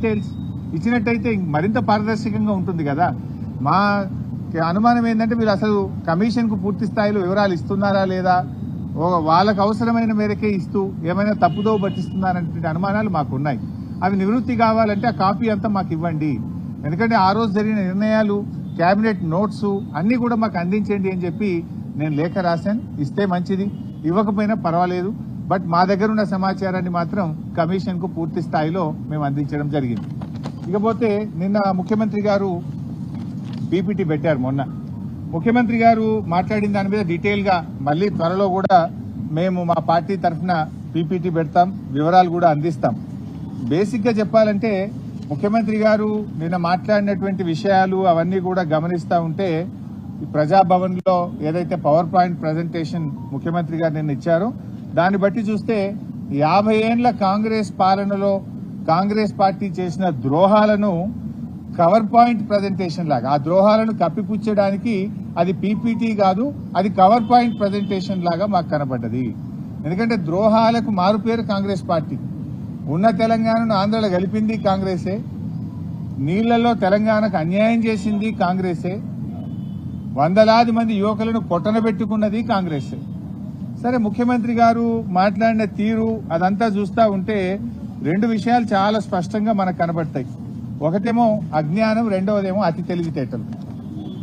Details ఇచ్చినట్టయితే మరింత పారదర్శకంగా ఉంటుంది కదా. మా అనుమానం ఏంటంటే మీరు అసలు కమిషన్కు పూర్తి స్థాయిలో వివరాలు ఇస్తున్నారా లేదా? వాళ్ళకు అవసరమైన మేరకే ఇస్తూ ఏమైనా తప్పుదో పట్టిస్తున్నారనే అనుమానాలు మాకు ఉన్నాయి అవి నివృత్తి కావాలంటే ఆ కాపీ అంతా మాకు ఇవ్వండి. ఎందుకంటే ఆ రోజు జరిగిన నిర్ణయాలు క్యాబినెట్ నోట్స్ అన్నీ కూడా మాకు అందించండి అని చెప్పి నేను లేఖ రాశాను. ఇస్తే మంచిది. ఇవ్వకపోయినా పర్వాలేదు. బట్ మా దగ్గర ఉన్న సమాచారాన్ని మాత్రం కమిషన్కు పూర్తి స్థాయిలో మేము అందించడం జరిగింది. ఇకపోతే నిన్న ముఖ్యమంత్రి గారు పీపీటీ పెట్టారు మొన్న. ముఖ్యమంత్రి గారు మాట్లాడిన దాని మీద డీటెయిల్గా మళ్ళీ త్వరలో కూడా మేము మా పార్టీ తరఫున పీపీటీ పెడతాం వివరాలు కూడా అందిస్తాం. బేసిక్గా చెప్పాలంటే ముఖ్యమంత్రి గారు నిన్న మాట్లాడినటువంటి విషయాలు అవన్నీ కూడా గమనిస్తూ ఉంటే ప్రజాభవన్లో ప్రజాభవన్లో ఏదైతే పవర్ పాయింట్ ప్రజెంటేషన్ ముఖ్యమంత్రి గారు నిన్న ఇచ్చారో దాన్ని బట్టి చూస్తే యాభై ఏండ్ల కాంగ్రెస్ పాలనలో కాంగ్రెస్ పార్టీ చేసిన ద్రోహాలను కవర్ పాయింట్ ప్రజెంటేషన్ లాగా ఆ ద్రోహాలను కప్పిపుచ్చడానికి అది పీపీటీ కాదు అది కవర్ పాయింట్ ప్రజెంటేషన్ లాగా మాకు కనబడ్డది. ఎందుకంటే ద్రోహాలకు మారుపేరు కాంగ్రెస్ పార్టీ. ఉన్న తెలంగాణను ఆంధ్రలో గెలిపింది కాంగ్రెసే. నీళ్ళలో తెలంగాణకు అన్యాయం చేసింది కాంగ్రెసే. వందలాది మంది యువకులను కొట్టనబెట్టుకున్నది కాంగ్రెసే. సరే ముఖ్యమంత్రి గారు మాట్లాడిన తీరు అదంతా చూస్తా ఉంటే రెండు విషయాలు చాలా స్పష్టంగా మనకు కనబడతాయి. ఒకటేమో అజ్ఞానం రెండవదేమో అతి తెలివితేటలు.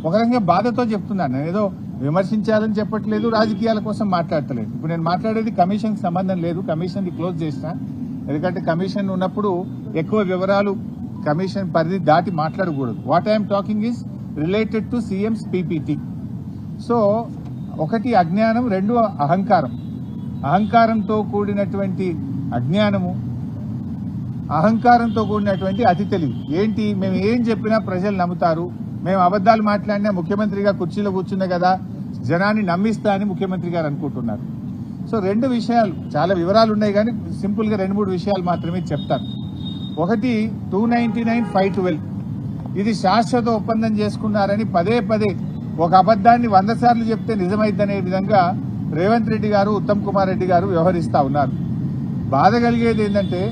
ఒక రకంగా బాధతో చెప్తున్నాను. నేను ఏదో విమర్శించాలని చెప్పట్లేదు రాజకీయాల కోసం మాట్లాడతలేదు ఇప్పుడు నేను మాట్లాడేది కమిషన్ సంబంధం లేదు కమిషన్ని క్లోజ్ చేసిన. ఎందుకంటే కమిషన్ ఉన్నప్పుడు ఎక్కువ వివరాలు కమిషన్ పరిధి దాటి మాట్లాడకూడదు. What I'm talking is related to CM's PPT so ఒకటి అజ్ఞానం రెండు అహంకారం. అహంకారంతో కూడినటువంటి అజ్ఞానము అహంకారంతో కూడినటువంటి అతి తెలివి. ఏంటి? మేము ఏం చెప్పినా ప్రజలు నమ్ముతారు. మేము అబద్ధాలు మాట్లాడినా ముఖ్యమంత్రిగా కుర్చీలో కూర్చున్నా కదా జనాన్ని నమ్మిస్తా అని ముఖ్యమంత్రి గారు అనుకుంటున్నారు. సో రెండు విషయాలు చాలా వివరాలు ఉన్నాయి కానీ సింపుల్గా రెండు మూడు విషయాలు మాత్రమే చెప్తాను. ఒకటి two ninety nine five twelve ఇది శాశ్వత ఒప్పందం చేసుకున్నారని పదే పదే ఒక అబద్దాన్ని వంద సార్లు చెప్తే నిజమైద్దనే విధంగా రేవంత్ రెడ్డి గారు ఉత్తమ్ కుమార్ రెడ్డి గారు వ్యవహరిస్తూ ఉన్నారు. బాధ కలిగేది ఏంటంటే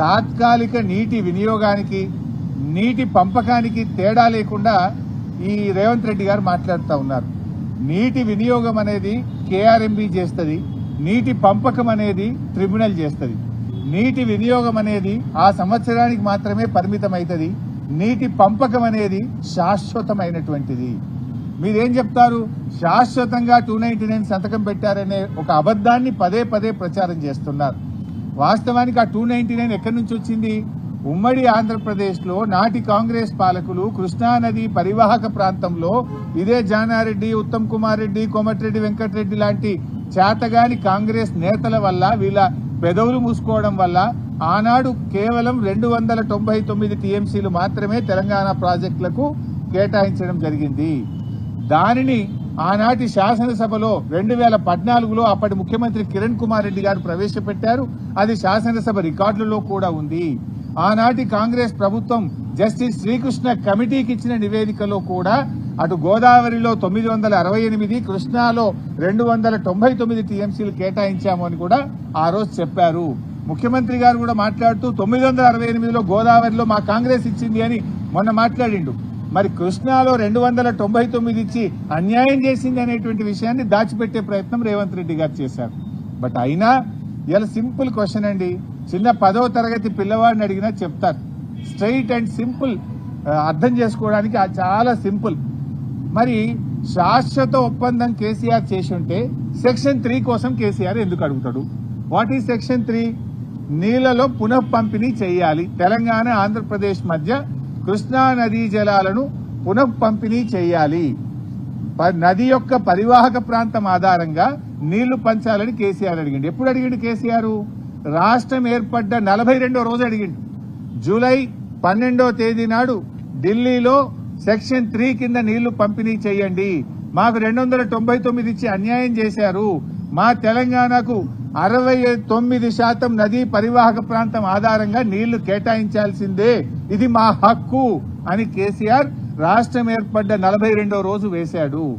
తాత్కాలిక నీటి వినియోగానికి నీటి పంపకానికి తేడా లేకుండా ఈ రేవంత్ రెడ్డి గారు మాట్లాడుతూ ఉన్నారు. నీటి వినియోగం అనేది కేఆర్ఎంబి చేస్తుంది నీటి పంపకం అనేది ట్రిబ్యునల్ చేస్తుంది. నీటి వినియోగం అనేది ఆ సంవత్సరానికి మాత్రమే పరిమితం అవుతుంది నీటి పంపకం అనేది శాశ్వతమైనటువంటిది. మీరేం చెప్తారు? శాశ్వతంగా టూ నైన్టీ నైన్ సంతకం పెట్టారనే ఒక అబద్ధాన్ని పదే పదే ప్రచారం చేస్తున్నారు. వాస్తవానికి ఆ టూ నైన్టీ నైన్ ఎక్కడి నుంచి వచ్చింది? ఉమ్మడి ఆంధ్రప్రదేశ్లో నాటి కాంగ్రెస్ పాలకులు కృష్ణా నది పరివాహక ప్రాంతంలో ఇదే జానారెడ్డి ఉత్తమ్ కుమార్ రెడ్డి కోమటిరెడ్డి వెంకటరెడ్డి లాంటి చేతగాని కాంగ్రెస్ నేతల వల్ల వీళ్ళ పెదవులు మూసుకోవడం వల్ల ఆనాడు కేవలం రెండు వందల తొంభై తొమ్మిది టీఎంసీలు మాత్రమే తెలంగాణ ప్రాజెక్టులకు కేటాయించడం జరిగింది. దానిని ఆనాటి శాసనసభలో రెండు వేల పద్నాలుగులో అప్పటి ముఖ్యమంత్రి కిరణ్ కుమార్ రెడ్డి గారు ప్రవేశపెట్టారు. అది శాసనసభ రికార్డులలో కూడా ఉంది. ఆనాటి కాంగ్రెస్ ప్రభుత్వం జస్టిస్ శ్రీకృష్ణ కమిటీకి ఇచ్చిన నివేదికలో కూడా అటు గోదావరిలో తొమ్మిది వందల అరవై ఎనిమిది కృష్ణాలో రెండు వందల తొంభై తొమ్మిది టీఎంసీలు కేటాయించాము అని కూడా ఆ రోజు చెప్పారు. ముఖ్యమంత్రి గారు కూడా మాట్లాడుతూ తొమ్మిది వందల అరవై ఎనిమిదిలో గోదావరిలో మా కాంగ్రెస్ ఇచ్చింది అని మొన్న మాట్లాడిండు. మరి కృష్ణాలో రెండు వందల తొంభై తొమ్మిది ఇచ్చి అన్యాయం చేసింది అనేటువంటి విషయాన్ని దాచిపెట్టే ప్రయత్నం రేవంత్ రెడ్డి గారు చేశారు. బట్ అయినా ఇలా సింపుల్ క్వశ్చన్ అండి. చిన్న పదవ తరగతి పిల్లవాడిని అడిగినా చెప్తారు. స్ట్రైట్ అండ్ సింపుల్ అర్థం చేసుకోవడానికి చాలా సింపుల్. మరి శాశ్వత ఒప్పందం కేసీఆర్ చేసి ఉంటే సెక్షన్ త్రీ కోసం కేసీఆర్ ఎందుకు అడుగుతాడు? వాట్ ఈ సెక్షన్ త్రీ? నీళ్ళలో పునఃపంపిణీ చేయాలి. తెలంగాణ ఆంధ్రప్రదేశ్ మధ్య కృష్ణా నదీ జలాలను పునఃపంపిణీ చేయాలి. ప- నది యొక్క పరివాహక ప్రాంతం ఆధారంగా నీళ్ళు పంచాలని కేసీఆర్ అడిగిండు. ఎప్పుడు అడిగిండు కేసీఆర్? రాష్ట్రం ఏర్పడ్డ నలభై రెండో రోజు అడిగిండు. జూలై పన్నెండో తేదీ నాడు ఢిల్లీలో సెక్షన్ త్రీ కింద నీళ్ళు పంపిణీ చేయండి. మాకు రెండు వందల తొంభై తొమ్మిది ఇచ్చి అన్యాయం చేశారు. మా తెలంగాణకు అరవై తొమ్మిది శాతం నదీ పరివాహక ప్రాంతం ఆధారంగా నీళ్ళు కేటాయించాల్సిందే. ఇది మా హక్కు అని కేసీఆర్ రాష్ట్రం ఏర్పడ్డ నలభై రెండో రోజు వేశాడు.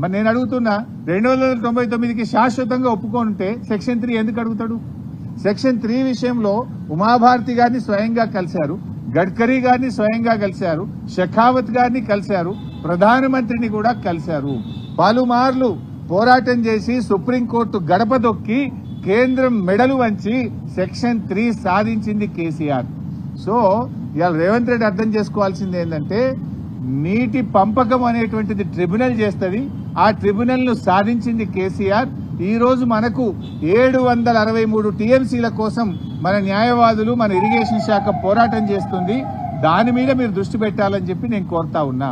మరి నేను అడుగుతున్నా రెండు వందల తొంభై తొమ్మిదికి శాశ్వతంగా ఒప్పుకోనుంటే సెక్షన్ త్రీ ఎందుకు అడుగుతాడు? సెక్షన్ త్రీ విషయంలో ఉమాభారతి గారిని స్వయంగా కలిశారు గడ్కరీ గారిని స్వయంగా కలిశారు షెఖావత్ గారిని కలిశారు ప్రధానమంత్రిని కూడా కలిశారు. పలుమార్లు పోరాటం చేసి సుప్రీంకోర్టు గడప దొక్కి కేంద్రం మెడలు వంచి సెక్షన్ త్రీ సాధించింది కేసీఆర్. సో ఇవాళ రేవంత్ రెడ్డి అర్థం చేసుకోవాల్సింది ఏంటంటే నీటి పంపకం అనేటువంటిది ట్రిబ్యునల్ చేస్తుంది. ఆ ట్రిబ్యునల్ను సాధించింది కేసీఆర్. ఈరోజు మనకు ఏడు వందల అరవై మూడు టీఎంసీల కోసం మన న్యాయవాదులు మన ఇరిగేషన్ శాఖ పోరాటం చేస్తుంది. దాని మీద మీరు దృష్టి పెట్టాలని చెప్పి నేను కోరుతా ఉన్నా.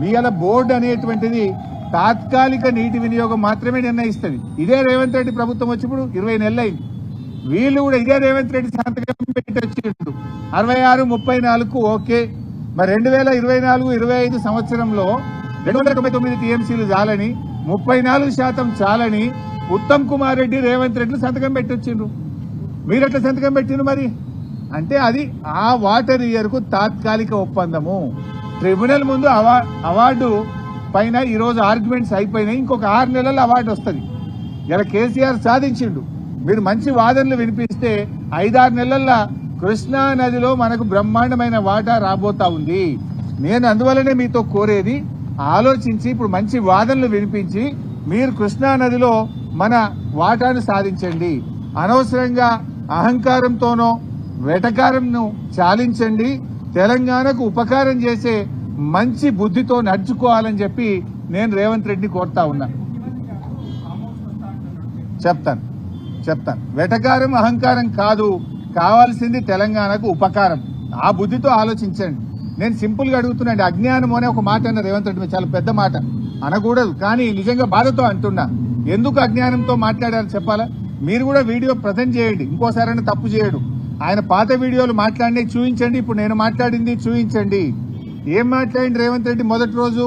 మీ అలా బోర్డు అనేటువంటిది తాత్కాలిక నీటి వినియోగం మాత్రమే నిర్ణయిస్తుంది. ఇదే రేవంత్ రెడ్డి ప్రభుత్వం వచ్చినప్పుడు ఇరవై నెలలైంది. వీళ్ళు కూడా ఇదే రేవంత్ రెడ్డి సంతకం పెట్టి వచ్చిండు అరవై ఆరు ముప్పై నాలుగు ఓకే. మరి రెండు వేల ఇరవై నాలుగు ఇరవై ఐదు సంవత్సరంలో రెండు వందల తొంభై తొమ్మిది టీఎంసీలు చాలని ముప్పై నాలుగు శాతం చాలని ఉత్తమ్ కుమార్ రెడ్డి రేవంత్ రెడ్డి సంతకం పెట్టి వచ్చిండ్రు. మీరు ఎట్లా సంతకం పెట్టిండ్రు మరి? అంటే అది ఆ వాటర్ ఇయర్కు తాత్కాలిక ఒప్పందము. ట్రిబ్యునల్ ముందు అవార్డు పైన ఈరోజు ఆర్గ్యుమెంట్స్ అయిపోయినాయి. ఇంకొక ఆరు నెలల అవార్డు వస్తుంది. ఇలా కేసీఆర్ సాధించిండు. మీరు మంచి వాదనలు వినిపిస్తే ఐదారు నెలల్లో కృష్ణా నదిలో మనకు బ్రహ్మాండమైన వాటా రాబోతా ఉంది. నేను అందువల్లనే మీతో కోరేది ఆలోచించి ఇప్పుడు మంచి వాదనలు వినిపించి మీరు కృష్ణా నదిలో మన వాటాను సాధించండి. అనవసరంగా అహంకారంతోనో వెటకారంను చాలించండి. తెలంగాణకు ఉపకారం చేసే మంచి బుద్ధితో నడుచుకోవాలని చెప్పి నేను రేవంత్ రెడ్డిని కోరుతా ఉన్నా. చెప్తాను. చెప్తాను. వెటకారం అహంకారం కాదు. కావాల్సింది తెలంగాణకు ఉపకారం. ఆ బుద్ధితో ఆలోచించండి. నేను సింపుల్గా అడుగుతున్నాండి. అజ్ఞానం అనే ఒక మాట అన్న రేవంత్ రెడ్డి చాలా పెద్ద మాట. అనకూడదు. కానీ నిజంగా బాధతో అంటున్నా. ఎందుకు అజ్ఞానంతో మాట్లాడారని చెప్పాలా? మీరు కూడా వీడియో ప్రజెంట్ చేయండి. ఇంకోసారైనా తప్పు చేయడు. ఆయన పాత వీడియోలు మాట్లాడినవి చూపించండి ఇప్పుడు నేను మాట్లాడింది చూపించండి ఏం మాట్లాడింది రేవంత్ రెడ్డి మొదటి రోజు?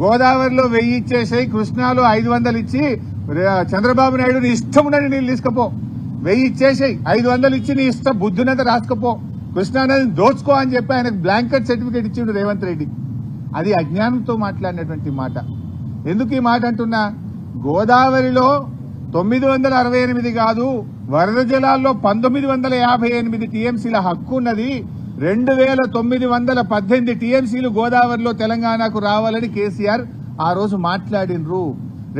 గోదావరిలో వెయ్యి ఇచ్చేసాయి కృష్ణాలో ఐదు వందలు ఇచ్చి చంద్రబాబు నాయుడు నీ ఇష్టం ఉన్నది నీళ్ళు తీసుకపో. వెయ్యి ఇచ్చేసాయి ఐదు వందలు ఇచ్చి నీ ఇష్టం బుద్ధునంత రాసుకపో. కృష్ణానదిని దోచుకో అని చెప్పి ఆయనకు బ్లాంకెట్ సర్టిఫికేట్ ఇచ్చిండు రేవంత్ రెడ్డి. అది అజ్ఞానంతో మాట్లాడినటువంటి మాట. ఎందుకు ఈ మాట అంటున్నా? గోదావరిలో తొమ్మిది వందల అరవై ఎనిమిది కాదు వరద జలాల్లో పంతొమ్మిది వందల యాభై ఎనిమిది టీఎంసీల హక్కు ఉన్నది రెండు వేల తొమ్మిది వందల పద్దెనిమిది టీఎంసీలు గోదావరిలో తెలంగాణకు రావాలని కేసీఆర్ ఆ రోజు మాట్లాడినరు.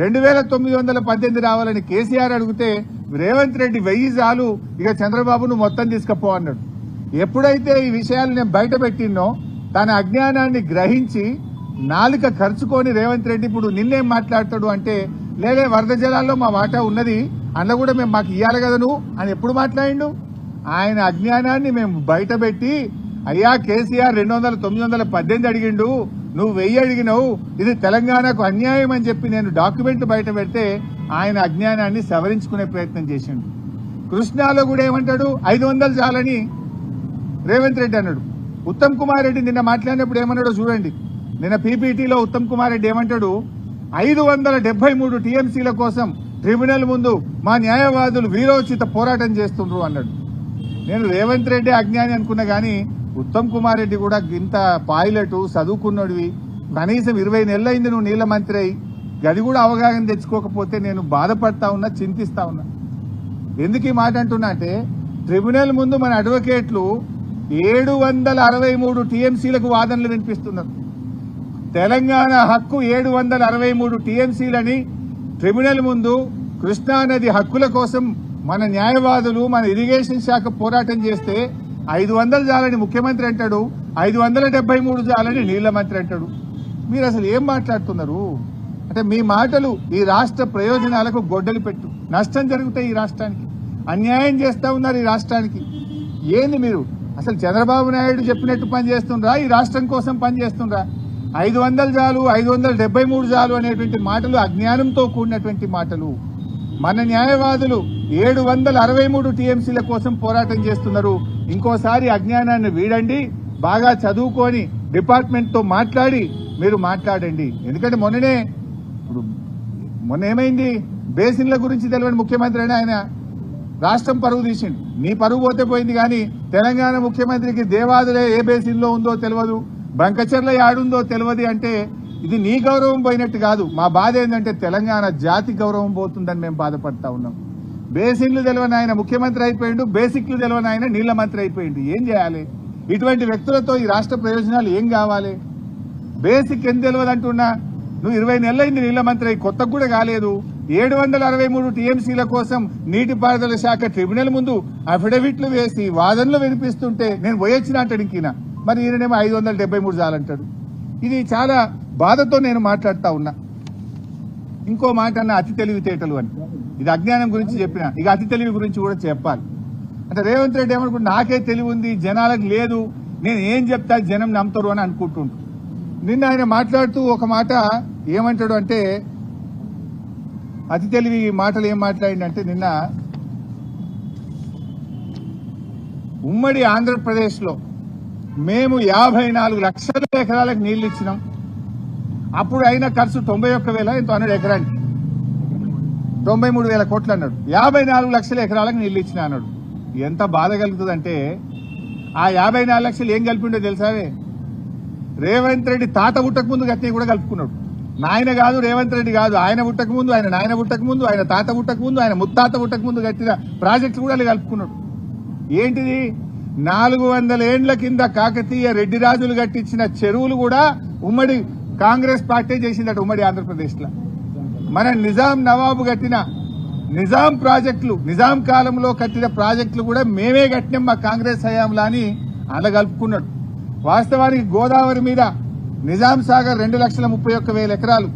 రెండు వేల తొమ్మిది వందల పద్దెనిమిది రావాలని కేసీఆర్ అడిగితే రేవంత్ రెడ్డి వెయ్యి చాలు ఇక చంద్రబాబును మొత్తం తీసుకపో అన్నాడు. ఎప్పుడైతే ఈ విషయాలు నేను బయట పెట్టినో తన అజ్ఞానాన్ని గ్రహించి నాలుక ఖర్చుకొని రేవంత్ రెడ్డి ఇప్పుడు నిన్నేం మాట్లాడతాడు అంటే లేలే వరద జలాల్లో మా వాటా ఉన్నది అందులో కూడా మేము మాకు ఇయ్యాలి కదా నువ్వు అని ఎప్పుడు మాట్లాడిండు? ఆయన అజ్ఞానాన్ని మేము బయటపెట్టి అయ్యా కేసీఆర్ రెండు వందల తొమ్మిది వందల పద్దెనిమిది అడిగిండు నువ్వు వెయ్యి అడిగినావు ఇది తెలంగాణకు అన్యాయం అని చెప్పి నేను డాక్యుమెంట్ బయట పెడితే ఆయన అజ్ఞానాన్ని సవరించుకునే ప్రయత్నం చేసిండు. కృష్ణాలో కూడా ఏమంటాడు? ఐదు వందలు చాలని రేవంత్ రెడ్డి అన్నాడు. ఉత్తమ్ కుమార్ రెడ్డి నిన్న మాట్లాడినప్పుడు ఏమన్నాడో చూడండి. నిన్న పీపీటీలో ఉత్తమ్ కుమార్ రెడ్డి ఏమంటాడు? ఐదు వందల డెబ్బై మూడు టీఎంసీల కోసం ట్రిబ్యునల్ ముందు మా న్యాయవాదులు వీరోచిత పోరాటం చేస్తుండ్రు అన్నాడు. నేను రేవంత్ రెడ్డి అజ్ఞాని అనుకున్నా కానీ ఉత్తమ్ కుమార్ రెడ్డి కూడా ఇంత పైలట్ చదువుకున్నడివి. కనీసం ఇరవై నెలలైంది నువ్వు నీళ్ళ మంత్రి అయి. గది కూడా అవగాహన తెచ్చుకోకపోతే నేను బాధపడతా ఉన్నా చింతిస్తా ఉన్నా. ఎందుకు ఈ మాట అంటున్నా అంటే ట్రిబ్యునల్ ముందు మన అడ్వకేట్లు ఏడు వందల అరవై మూడు టీఎంసీలకు వాదనలు వినిపిస్తున్నారు. తెలంగాణ హక్కు ఏడు వందల అరవై మూడు టీఎంసీలని ట్రిబ్యునల్ ముందు కృష్ణానది హక్కుల కోసం మన న్యాయవాదులు మన ఇరిగేషన్ శాఖ పోరాటం చేస్తే ఐదు వందలు చాలని ముఖ్యమంత్రి అంటాడు ఐదు వందల డెబ్బై మూడు చాలని నీళ్ళ మంత్రి అంటాడు. మీరు అసలు ఏం మాట్లాడుతున్నారు? అంటే మీ మాటలు ఈ రాష్ట్ర ప్రయోజనాలకు గొడ్డలు పెట్టు. నష్టం జరుగుతాయి ఈ రాష్ట్రానికి. అన్యాయం చేస్తా ఉన్నారు ఈ రాష్ట్రానికి. ఏంది మీరు? అసలు చంద్రబాబు నాయుడు చెప్పినట్టు పని చేస్తుండ్రా? ఈ రాష్ట్రం కోసం పని చేస్తుండ్రా? ఐదు వందలు చాలు ఐదు వందల డెబ్బై మూడు చాలు అనేటువంటి మాటలు అజ్ఞానంతో కూడినటువంటి మాటలు. మన న్యాయవాదులు ఏడు వందల అరవై మూడు టీఎంసీల కోసం పోరాటం చేస్తున్నారు. ఇంకోసారి అజ్ఞానాన్ని వీడండి బాగా చదువుకొని డిపార్ట్మెంట్తో మాట్లాడి మీరు మాట్లాడండి. ఎందుకంటే మొన్ననే ఇప్పుడు మొన్న ఏమైంది? బేసిన్ల గురించి తెలియని ముఖ్యమంత్రి అని ఆయన రాష్ట్రం పరువు తీసిండు. నీ పరువు పోతే పోయింది కానీ తెలంగాణ ముఖ్యమంత్రికి దేవాదులే ఏ బేసిన్లో ఉందో తెలియదు బంకచెర్ల యాడుందో తెలియదు అంటే ఇది నీ గౌరవం పోయినట్టు కాదు. మా బాధ ఏంటంటే తెలంగాణ జాతి గౌరవం పోతుందని మేము బాధపడతా ఉన్నాం. బేసిన్లు తెలియని ఆయన ముఖ్యమంత్రి అయిపోయిండు బేసిక్లు తెలియని ఆయన నీళ్ళ మంత్రి అయిపోయిండు. ఏం చేయాలి? ఇటువంటి వ్యక్తులతో ఈ రాష్ట్ర ప్రయోజనాలు ఏం కావాలి? బేసిక్ ఎంత తెలియదు అంటున్నా? నువ్వు ఇరవై నెలలైంది నీళ్ళ మంత్రి అయి కొత్తగా కూడా కాలేదు. ఏడు వందల అరవై మూడు టీఎంసీల కోసం నీటిపారుదల శాఖ ట్రిబ్యునల్ ముందు అఫిడవిట్లు వేసి వాదనలు వినిపిస్తుంటే నేను పోయొచ్చిన అంటాడు ఇంకిన మరి ఈయననేమో ఐదు వందల డెబ్బై మూడు చాలంటాడు ఇది చాలా బాధతో నేను మాట్లాడుతా ఉన్నా. ఇంకో మాట అన్న అతి తెలివితేటలు అని. ఇది అజ్ఞానం గురించి చెప్పిన ఇక అతి తెలివి గురించి కూడా చెప్పాలి. అంటే రేవంత్ రెడ్డి ఏమనుకుంటు నాకే తెలివి ఉంది జనాలకు లేదు నేను ఏం చెప్తా జనం నమ్ముతారు అని అనుకుంటుంటు నిన్న ఆయన మాట్లాడుతూ ఒక మాట ఏమంటాడు అంటే అతి తెలివి మాటలు ఏం మాట్లాడిందంటే నిన్న ఉమ్మడి ఆంధ్రప్రదేశ్లో మేము యాభై నాలుగు లక్షల ఎకరాలకు నీళ్ళు ఇచ్చినాం. అప్పుడు అయిన ఖర్చు తొంభై ఒక్క వేల ఎంతో అన్నాడు ఎకరానికి. తొంభై మూడు వేల కోట్లు అన్నాడు. యాభై నాలుగు లక్షల ఎకరాలకు నీళ్ళు ఇచ్చిన అన్నాడు. ఎంత బాధ కలుగుతుందంటే ఆ యాభై నాలుగు లక్షలు ఏం కలిపిండో తెలుసావే రేవంత్ రెడ్డి తాత పుట్టక ముందు గట్టి కూడా కలుపుకున్నాడు. నాయన కాదు రేవంత్ రెడ్డి కాదు ఆయన పుట్టక ముందు ఆయన నాయన పుట్టక ముందు ఆయన తాత పుట్టక ముందు ఆయన ముత్తాత పుట్టక ముందు కట్టిన ప్రాజెక్టులు కూడా కలుపుకున్నాడు. ఏంటిది? నాలుగు వందల ఏండ్ల కింద కాకతీయ రెడ్డి రాజులు కట్టించిన చెరువులు కూడా ఉమ్మడి కాంగ్రెస్ పార్టీ చేసిందట ఉమ్మడి ఆంధ్రప్రదేశ్లో మన నిజాం నవాబు కట్టిన నిజాం ప్రాజెక్టులు నిజాం కాలంలో కట్టిన ప్రాజెక్టులు కూడా మేమే కట్టినాం మా కాంగ్రెస్ హయాంలో అని అండగలుపుకున్నాడు వాస్తవానికి గోదావరి మీద నిజాం సాగర్ రెండు లక్షల ముప్పై ఒక్క వేల ఎకరాలు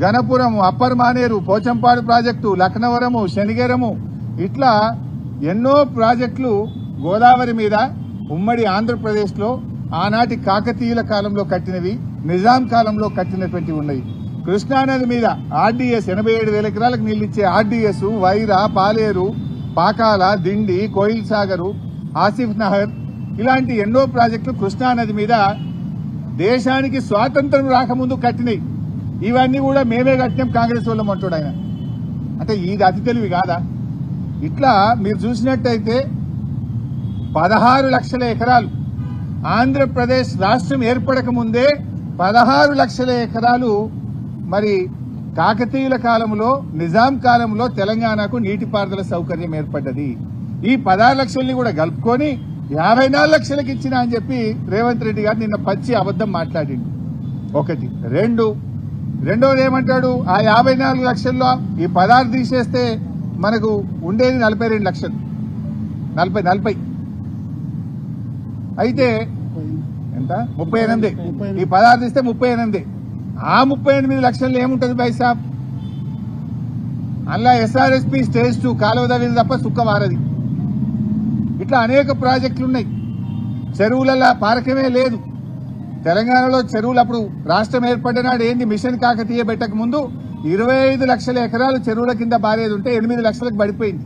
గణపురం అప్పర్ మానేరు పోచంపాడు ప్రాజెక్టు లక్నవరము శనిగరము ఇట్లా ఎన్నో ప్రాజెక్టులు గోదావరి మీద ఉమ్మడి ఆంధ్రప్రదేశ్లో ఆనాటి కాకతీయుల కాలంలో కట్టినవి నిజాం కాలంలో కట్టినటువంటి ఉన్నాయి. కృష్ణానది మీద ఆర్డీఎస్ ఎనభై ఏడు వేల ఎకరాలకు నీళ్ళిచ్చే ఆర్డీఎస్ వైరా పాలేరు పాకాల దిండి కోయిల్ సాగరు ఆసిఫ్ నహర్ ఇలాంటి ఎన్నో ప్రాజెక్టులు కృష్ణానది మీద దేశానికి స్వాతంత్రం రాకముందు కట్టినాయి ఇవన్నీ కూడా మేమే కట్టినాం కాంగ్రెస్ వాళ్ళం అంటాడు ఆయన. అంటే ఇది అతి తెలివి కాదా? ఇట్లా మీరు చూసినట్టయితే పదహారు లక్షల ఎకరాలు. ఆంధ్రప్రదేశ్ రాష్ట్రం ఏర్పడక ముందే పదహారు లక్షల ఎకరాలు మరి కాకతీయుల కాలంలో నిజాం కాలంలో తెలంగాణకు నీటిపారుదల సౌకర్యం ఏర్పడ్డది. ఈ పదహారు లక్షల్ని కూడా కలుపుకొని యాభై నాలుగు లక్షలకు ఇచ్చిన అని చెప్పి రేవంత్ రెడ్డి గారు నిన్న పచ్చి అబద్ధం మాట్లాడిండు. ఒకటి. రెండు. రెండోది ఏమంటాడు? ఆ యాభై నాలుగు లక్షల్లో ఈ పదహారు తీసేస్తే మనకు ఉండేది నలభై రెండు లక్షలు. నలభై నలభై. అయితే ఎంత? ముప్పై ఎనిమిది. ఈ పదార్థం ఇస్తే ముప్పై ఎనిమిది. ఆ ముప్పై ఎనిమిది లక్షల్లో ఏముంటది బైసాబ్ అలా ఎస్ఆర్ఎస్పి స్టేజ్ టూ కాలువ తవ్వింది తప్ప సుక్క ఇట్లా అనేక ప్రాజెక్టులు ఉన్నాయి. చెరువులలో పారకమే లేదు. తెలంగాణలో చెరువులు అప్పుడు రాష్ట్రం ఏర్పడినాడు ఏంది? మిషన్ కాకతీయ పెట్టక ముందు ఇరవై ఐదు లక్షల ఎకరాలు చెరువుల కింద బారేది ఉంటే ఎనిమిది లక్షలకు పడిపోయింది.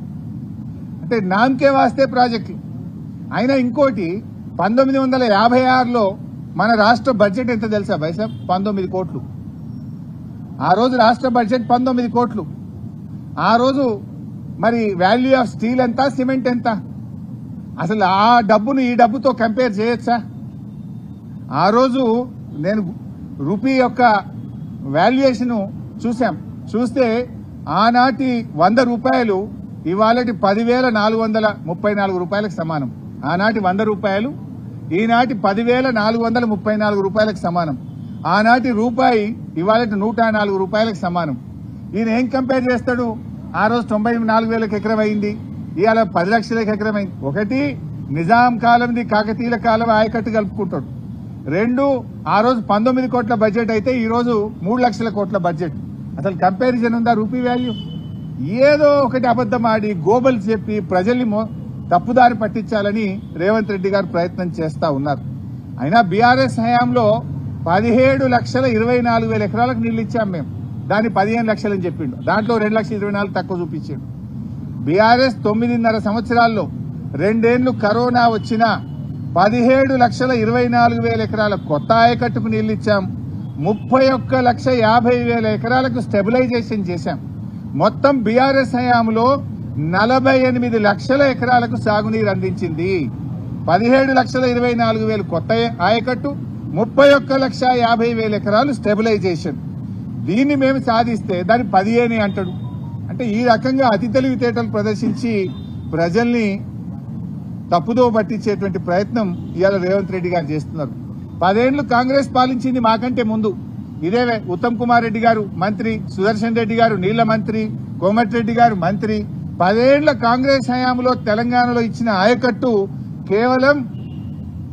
అంటే నామకే వాస్తే ప్రాజెక్టులు. అయినా ఇంకోటి పంతొమ్మిది వందల యాభై ఆరులో మన రాష్ట్ర బడ్జెట్ ఎంత తెలుసా బైసా పంతొమ్మిది కోట్లు. ఆ రోజు రాష్ట్ర బడ్జెట్ పంతొమ్మిది కోట్లు. ఆ రోజు మరి వాల్యూ ఆఫ్ స్టీల్ ఎంత సిమెంట్ ఎంత? అసలు ఆ డబ్బును ఈ డబ్బుతో కంపేర్ చేయొచ్చా? ఆ రోజు నేను రూపీ యొక్క వాల్యుయేషన్ చూసాం చూస్తే ఆనాటి వంద రూపాయలు ఇవాళటి పదివేల నాలుగు వందల ముప్పై నాలుగు రూపాయలకు సమానం. ఆనాటి వంద రూపాయలు ఈనాటి పదివేల నాలుగు వందల ముప్పై నాలుగు రూపాయలకు సమానం. ఆనాటి రూపాయి ఇవాళ నూట నాలుగు రూపాయలకు సమానం. ఈయన ఏం కంపేర్ చేస్తాడు? ఆ రోజు తొంభై నాలుగు వేలకు ఎకరం అయింది ఇవాళ పది లక్షలకు ఎకరం అయింది ఒకటి నిజాం కాలంది కాకతీయుల కాలం ఆయకట్టు కలుపుకుంటాడు. రెండు ఆ రోజు పంతొమ్మిది కోట్ల బడ్జెట్ అయితే ఈ రోజు మూడు లక్షల కోట్ల బడ్జెట్ అసలు కంపారిజన్ ఉందా రూపీ వాల్యూ ఏదో ఒకటి అబద్ధం ఆడి గోబల్ చెప్పి ప్రజల్ని తప్పుదారి పట్టించాలని రేవంత్ రెడ్డి గారు ప్రయత్నం చేస్తా ఉన్నారు. అయినా బీఆర్ఎస్ హయాంలో పదిహేడు లక్షల ఇరవై నాలుగు వేల ఎకరాలకు నీళ్ళు ఇచ్చాం మేము. దాన్ని పదిహేను లక్షలని చెప్పిండు. దాంట్లో రెండు లక్షల ఇరవై నాలుగు తక్కువ చూపించాడు. బీఆర్ఎస్ తొమ్మిదిన్నర సంవత్సరాల్లో రెండేళ్ళు కరోనా వచ్చినా పదిహేడు లక్షల ఇరవై నాలుగు వేల ఎకరాల కొత్త ఆయకట్టుకు నీళ్ళు ఇచ్చాం. ముప్పై ఒక్క లక్ష యాభై వేల ఎకరాలకు స్టెబిలైజేషన్ చేశాం. మొత్తం బీఆర్ఎస్ హయాంలో నలభై ఎనిమిది లక్షల ఎకరాలకు సాగునీరు అందించింది. పదిహేడు లక్షల ఇరవై నాలుగు వేలు కొత్త ఆయకట్టు ముప్పై ఒక్క లక్ష యాభై వేల ఎకరాలు స్టెబిలైజేషన్. దీన్ని మేము సాధిస్తే దాన్ని పదిహేను అంటాడు. అంటే ఈ రకంగా అతి తెలివితేటలు ప్రదర్శించి ప్రజల్ని తప్పుదో పట్టించేటువంటి ప్రయత్నం ఇవాళ రేవంత్ రెడ్డి గారు చేస్తున్నారు. పదేళ్ళు కాంగ్రెస్ పాలించింది మాకంటే ముందు. ఇదే ఉత్తమ్ కుమార్ రెడ్డి గారు మంత్రి సుదర్శన్ రెడ్డి గారు నీళ్ళ మంత్రి కోమటిరెడ్డి గారు మంత్రి పదేళ్ళ కాంగ్రెస్ హయాంలో తెలంగాణలో ఇచ్చిన ఆయకట్టు కేవలం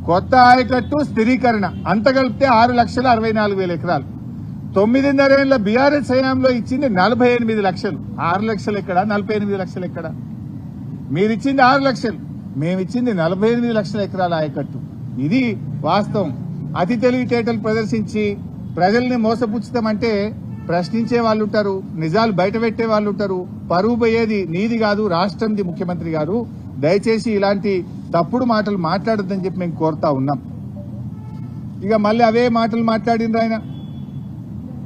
కొత్త ఆయకట్టు స్థిరీకరణ. అంత కలిపితే ఆరు లక్షల అరవై నాలుగు వేల ఎకరాలు. తొమ్మిదిన్నరేళ్ళ బీఆర్ఎస్ హయాంలో ఇచ్చింది నలభై ఎనిమిది లక్షలు. ఆరు లక్షలు ఎక్కడ? నలభై ఎనిమిది లక్షలు ఎక్కడ? మీరిచ్చింది ఆరు లక్షలు. మేమిచ్చింది నలభై ఎనిమిది లక్షల ఎకరాల ఆయకట్టు. ఇది వాస్తవం. అతి తెలివితేటలు ప్రదర్శించి ప్రజల్ని మోసపుచ్చుతామంటే ప్రశ్నించే వాళ్ళు ఉంటారు నిజాలు బయట పెట్టే వాళ్ళు ఉంటారు. పరువు పోయేది నీది కాదు రాష్ట్రంది ముఖ్యమంత్రి గారు. దయచేసి ఇలాంటి తప్పుడు మాటలు మాట్లాడొద్దని చెప్పి మేము కోరుతా ఉన్నాం. ఇక మళ్ళీ అవే మాటలు మాట్లాడిండ్రు ఆయన.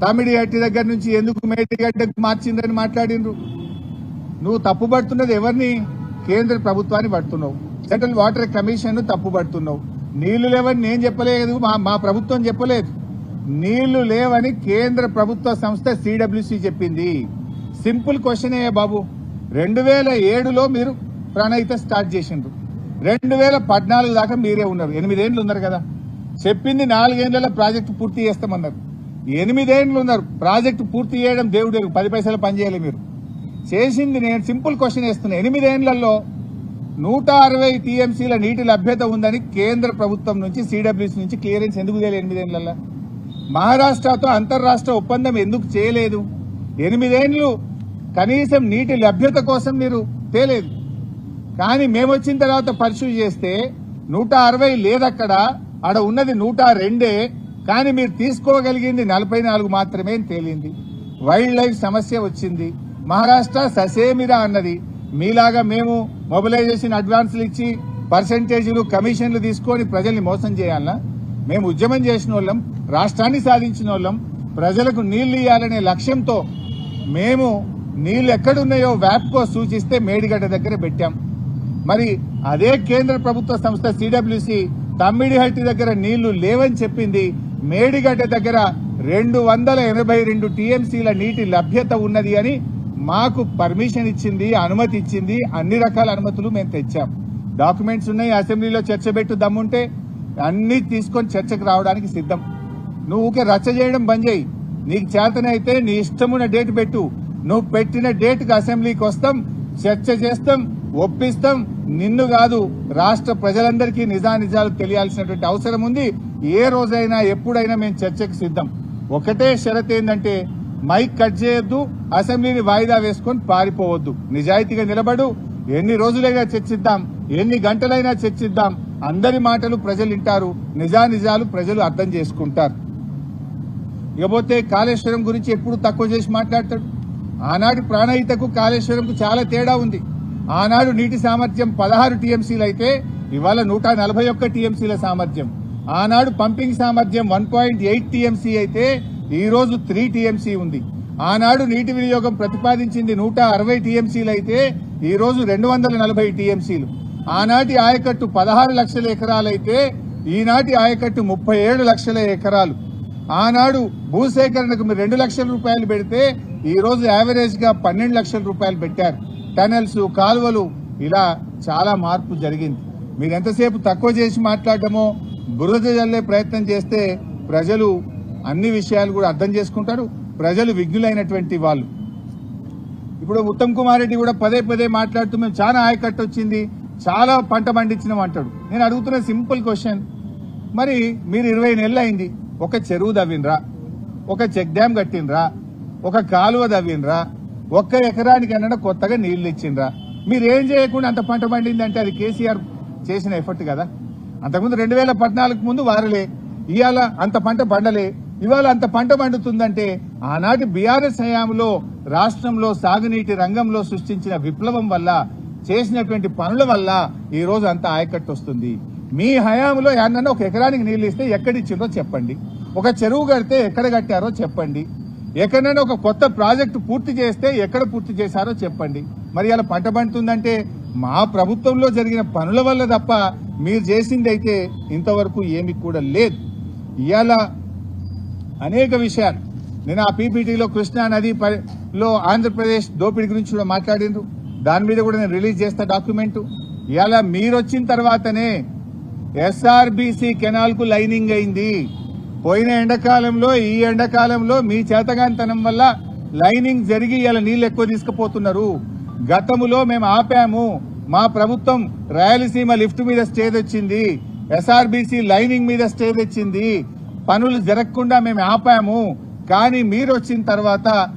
తమిడి హట్టి దగ్గర నుంచి ఎందుకు మేడిగడ్డకు మార్చిందని మాట్లాడిండ్రు. నువ్వు తప్పుపడుతున్నది ఎవరిని? కేంద్ర ప్రభుత్వాన్ని పడుతున్నావు. సెంట్రల్ వాటర్ కమిషన్ తప్పుపడుతున్నావు నీళ్ళు లేవని నేను చెప్పలేదు మా మా ప్రభుత్వం చెప్పలేదు. నీళ్ళు లేవని కేంద్ర ప్రభుత్వ సంస్థ సిడబ్ల్యూసి చెప్పింది. సింపుల్ క్వశ్చన్ ఏ బాబు? రెండు వేల ఏడులో మీరు ప్రణయిత స్టార్ట్ చేసిండ్రు. రెండు వేల పద్నాలుగు దాకా మీరే ఉన్నారు. ఎనిమిదేండ్లు ఉన్నారు కదా. చెప్పింది నాలుగేండ్లలో ప్రాజెక్టు పూర్తి చేస్తామన్నారు. ఎనిమిదేండ్లు ఉన్నారు. ప్రాజెక్టు పూర్తి చేయడం దేవుడు. పది పైసలు పనిచేయలే మీరు. చేసింది నేను సింపుల్ క్వశ్చన్ వేస్తున్నా. ఎనిమిదేండ్లలో నూట అరవై టీఎంసీల నీటి లభ్యత ఉందని కేంద్ర ప్రభుత్వం నుంచి సిడబ్ల్యూసీ నుంచి క్లియరెన్స్ ఎందుకు చేయాలి ఎనిమిదేండ్లలో మహారాష్ట్రతో అంతర్రాష్ట్ర ఒప్పందం ఎందుకు చేయలేదు? ఎనిమిదేండ్లు కనీసం నీటి లభ్యత కోసం మీరు తేలేదు. కానీ మేము వచ్చిన తర్వాత పరిశీలి చేస్తే నూట అరవై లేదక్కడ ఆడ ఉన్నది నూట రెండే కానీ మీరు తీసుకోగలిగింది నలభై నాలుగు మాత్రమే తేలింది. వైల్డ్ లైఫ్ సమస్య వచ్చింది. మహారాష్ట్ర ససేమిరా అన్నది. మీలాగా మేము మొబిలైజేషన్ అడ్వాన్సులు ఇచ్చి పర్సంటేజీలు కమిషన్లు తీసుకొని ప్రజల్ని మోసం చేయాలనా? మేము ఉద్యమం చేసిన వాళ్ళం రాష్ట్రాన్ని సాధించిన వాళ్ళం ప్రజలకు నీళ్ళు ఇవ్వాలనే లక్ష్యంతో మేము నీళ్ళు ఎక్కడున్నాయో వ్యాప్కో సూచిస్తే మేడిగడ్డ దగ్గర పెట్టాం. మరి అదే కేంద్ర ప్రభుత్వ సంస్థ సిడబ్ల్యూసి తమ్మిడిహట్టి దగ్గర నీళ్ళు లేవని చెప్పింది. మేడిగడ్డ దగ్గర రెండు వందల ఎనభై రెండు టీఎంసీల నీటి లభ్యత ఉన్నది అని మాకు పర్మిషన్ ఇచ్చింది అనుమతి ఇచ్చింది. అన్ని రకాల అనుమతులు మేము తెచ్చాం. డాక్యుమెంట్స్ ఉన్నాయి అసెంబ్లీలో చర్చ పెట్టు దమ్ముంటే అన్ని తీసుకొని చర్చకు రావడానికి సిద్ధం. నువ్వు ఊకే రచ్చ చేయడం బంద్ చేయి. నీకు చేతనైతే నీ ఇష్టమున్న డేట్ పెట్టు. నువ్వు పెట్టిన డేట్కి అసెంబ్లీకి వస్తాం చర్చ చేస్తాం ఒప్పిస్తాం. నిన్ను కాదు రాష్ట్ర ప్రజలందరికీ నిజానిజాలు తెలియాల్సినటువంటి అవసరం ఉంది. ఏ రోజైనా ఎప్పుడైనా మేము చర్చకు సిద్ధం. ఒకటే షరత్ ఏంటంటే మైక్ కట్ చేయొద్దు అసెంబ్లీని వాయిదా వేసుకొని పారిపోవద్దు. నిజాయితీగా నిలబడు. ఎన్ని రోజులైనా చర్చిద్దాం ఎన్ని గంటలైనా చర్చిద్దాం. అందరి మాటలు ప్రజలు వింటారు నిజానిజాలు ప్రజలు అర్థం చేసుకుంటారు. ఇకపోతే కాళేశ్వరం గురించి ఎప్పుడు తక్కువ చేసి మాట్లాడతాడు? ఆనాటి ప్రాణహితకు కాళేశ్వరంకు చాలా తేడా ఉంది. ఆనాడు నీటి సామర్థ్యం పదహారు టీఎంసీలు అయితే ఇవాళ నూట నలభై ఒక్క టీఎంసీల సామర్థ్యం. ఆనాడు పంపింగ్ సామర్థ్యం వన్ పాయింట్ ఎయిట్ టీఎంసీ అయితే ఈ రోజు త్రీ టీఎంసీ ఉంది. ఆనాడు నీటి వినియోగం ప్రతిపాదించింది నూట అరవై టీఎంసీలు అయితే ఈ రోజు రెండు వందల నలభై టీఎంసీలు. ఆనాటి ఆయకట్టు పదహారు లక్షల ఎకరాలైతే ఈనాటి ఆయకట్టు ముప్పై ఏడు లక్షల ఎకరాలు. ఆనాడు భూసేకరణకు మీరు రెండు లక్షల రూపాయలు పెడితే ఈ రోజు యావరేజ్గా పన్నెండు లక్షల రూపాయలు పెట్టారు. టనల్స్ కాలువలు ఇలా చాలా మార్పు జరిగింది. మీరు ఎంతసేపు తక్కువ చేసి మాట్లాడటమో బురద జల్లే ప్రయత్నం చేస్తే ప్రజలు అన్ని విషయాలు కూడా అర్థం చేసుకుంటారు. ప్రజలు విఘ్నులైనటువంటి వాళ్ళు. ఇప్పుడు ఉత్తమ్ కుమార్ రెడ్డి కూడా పదే పదే మాట్లాడుతూ మేము చాలా ఆయకట్టు వచ్చింది. చాలా పంట పండించినాం అంటాడు. నేను అడుగుతున్న సింపుల్ క్వశ్చన్. మరి మీరు ఇరవై నెలలు అయింది. ఒక చెరువు దవ్వినరా ఒక చెక్ డ్యామ్ కట్టినరా ఒక కాలువ దవ్వినరా ఒక్క ఎకరానికి కొత్తగా నీళ్ళు ఇచ్చిండ్రా. మీరు ఏం చేయకుండా అంత పంట పండింది అంటే అది కేసీఆర్ చేసిన ఎఫర్ట్ కదా. అంతకుముందు రెండు వేల పద్నాలుగు ముందు వారలే. ఇవాళ అంత పంట పండలే. ఇవాళ అంత పంట పండుతుందంటే ఆనాటి బీఆర్ఎస్ హయాంలో రాష్ట్రంలో సాగునీటి రంగంలో సృష్టించిన విప్లవం వల్ల చేసినటువంటి పనుల వల్ల ఈ రోజు అంత ఆయకట్టు వస్తుంది. మీ హయాంలో ఏమన్నా ఒక ఎకరానికి నీళ్ళు ఇస్తే ఎక్కడిచ్చిందో చెప్పండి. ఒక చెరువు కడితే ఎక్కడ కట్టారో చెప్పండి. ఎక్కడైనా ఒక కొత్త ప్రాజెక్టు పూర్తి చేస్తే ఎక్కడ పూర్తి చేశారో చెప్పండి. మరి ఇలా పంట పండుతుందంటే మా ప్రభుత్వంలో జరిగిన పనుల వల్ల తప్ప మీరు చేసింది అయితే ఇంతవరకు ఏమి కూడా లేదు. ఇవాళ అనేక విషయాలు. నేను ఆ పీపీటీలో కృష్ణా నది లో ఆంధ్రప్రదేశ్ దోపిడీ గురించి కూడా మాట్లాడిండ్రు. దాని మీద కూడా నేను రిలీజ్ చేస్తా డాక్యుమెంట్. ఇలా మీరు వచ్చిన తర్వాతనే ఎస్ఆర్బిసి కెనాల్కు లైనింగ్ అయింది. పోయిన ఎండాకాలంలో ఈ ఎండాకాలంలో మీ చేతగానితనం వల్ల లైనింగ్ జరిగి ఇలా నీళ్ళు ఎక్కువ తీసుకుపోతున్నారు. గతములో మేము ఆపాము. మా ప్రభుత్వం రాయలసీమ లిఫ్ట్ మీద స్టే తెచ్చింది. ఎస్ఆర్బిసి లైనింగ్ మీద స్టే తెచ్చింది. పనులు జరగకుండా మేము ఆపాము. కానీ మీరు వచ్చిన తర్వాత